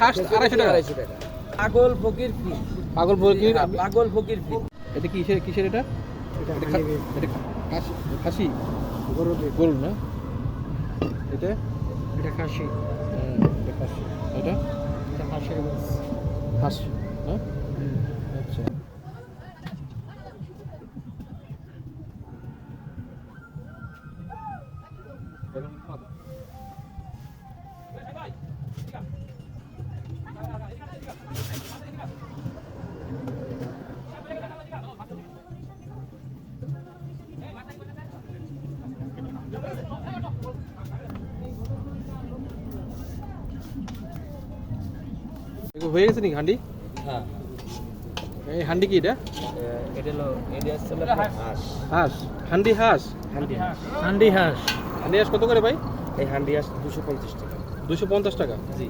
হাঁস আড়াইশো টাকা। আড়াইশো টাকা। পাগল ফকির পাগল ফকির? পাগল ফকির ফি। এটা কিসের কিসের এটা? খাসি? গরুর না? এটা? এটা খাসি। এটা খাসি। এটা? এটা হাঁসের মাছ। হাঁস হ্যাঁ আচ্ছা। হয়ে গেছে নাকি হান্ডি? হ্যাঁ। এই হান্ডি কি এটা? এটা হলো এটা হচ্ছে হাঁস। হাঁস। হান্ডি হাঁস? হান্ডি হাঁস। হান্ডি হাঁস। হান্ডি হাঁস কত করে ভাই? এই হান্ডি হাঁস দুশো পঞ্চাশ টাকা। দুশো পঞ্চাশ টাকা? জি।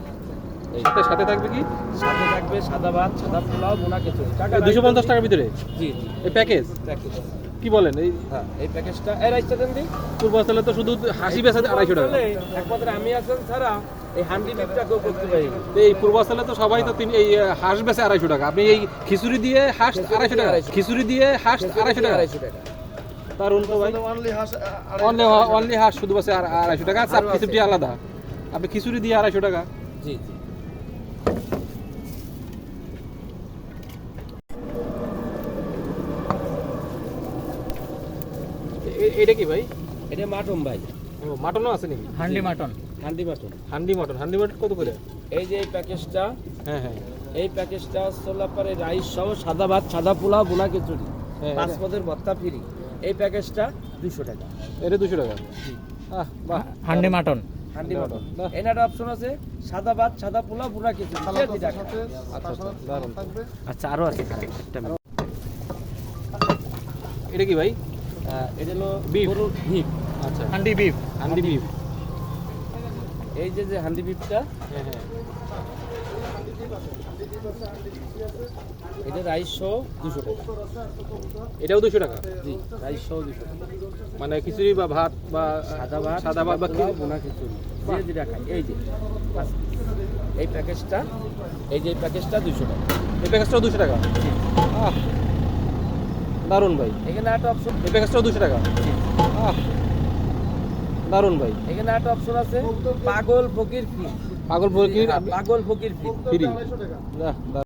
এই সাথে সাথে থাকবে কি? সাথে থাকবে সাদা ভাত সাদা পোলাও বোনা খিচুড়ি। টাকা দুশো পঞ্চাশ টাকার ভিতরে? জি জি। এই প্যাকেজ? প্যাকেজ। কি বলেন? এই হ্যাঁ এই প্যাকেজটা এই রাইসটা দেন দি। পূর্বাঞ্চলে তো শুধু হাসি বেচা আড়াইশো টাকা। একমাত্র আমি আছেন ছাড়া এই হান্ডি বিপটা কেউ করতে পারি? তো এই পূর্বাঞ্চলে তো সবাই তো তিন এই হাঁস বেচে আড়াইশো টাকা। আপনি এই খিচুড়ি দিয়ে হাঁস আড়াইশো টাকা। খিচুড়ি দিয়ে হাঁস আড়াইশো টাকা। আড়াইশো টাকা। তার উল্টো ভাই। অনলি হাঁস অনলি হাঁস শুধু বাসে আড়াইশো টাকা। চাপ খিচুড়ি আলাদা। আপনি খিচুড়ি দিয়ে আড়াইশো টাকা। জি জি। এটা কি ভাই? এটা মাটন ভাই। ও মাটনও আছে নাকি? Handi mutton. Handi mutton handi mutton handi mutton কত করে? এই যে এই প্যাকেজটা হ্যাঁ হ্যাঁ। এই প্যাকেজটা হলো রাইস সহ সাদা ভাত সাদা পোলাও বোনা খিচুড়ি হ্যাঁ, পাঁচ এটা- পদের ভত্তা ফ্রি। এই প্যাকেজটা দুশো টাকা। এটা দুশো টাকা? আহ বাহ। হান্ডি মাটন। হান্ডি মাটন। এনার অপশন আছে সাদা ভাত সাদা পোলাও বোনা খিচুড়ি। যে আচ্ছা আচ্ছা আচ্ছা আরও আছে এখানে একটা এটা কি ভাই? এটা হলো. গরুর হিপ আচ্ছা। হান্ডি বিফ। হান্ডি বিফ। এই যে যে হান্ডি বিফটা হ্যাঁ হ্যাঁ। এটা রাইস সহ দুশো টাকা। এটাও দুশো টাকা? জি রাইস সহ দুশো টাকা। মানে খিচুড়ি বা ভাত বা সাদা ভাত সাদা ভাত বা বোনা খিচুড়ি। যে যেটা খায় এই যে এই প্যাকেজটা এই যে প্যাকেজটা দুশো টাকা। এই প্যাকেজটাও দুশো টাকা? দারুণ ভাই। এখানে একটা অপশন এই প্যাকেজটাও দুশো টাকা? আহ। দারুণ ভাই। এখানে একটা অপশন আছে পাগল ফকির ফি পাগল ফকির পাগল ফকির ফি ফ্রি।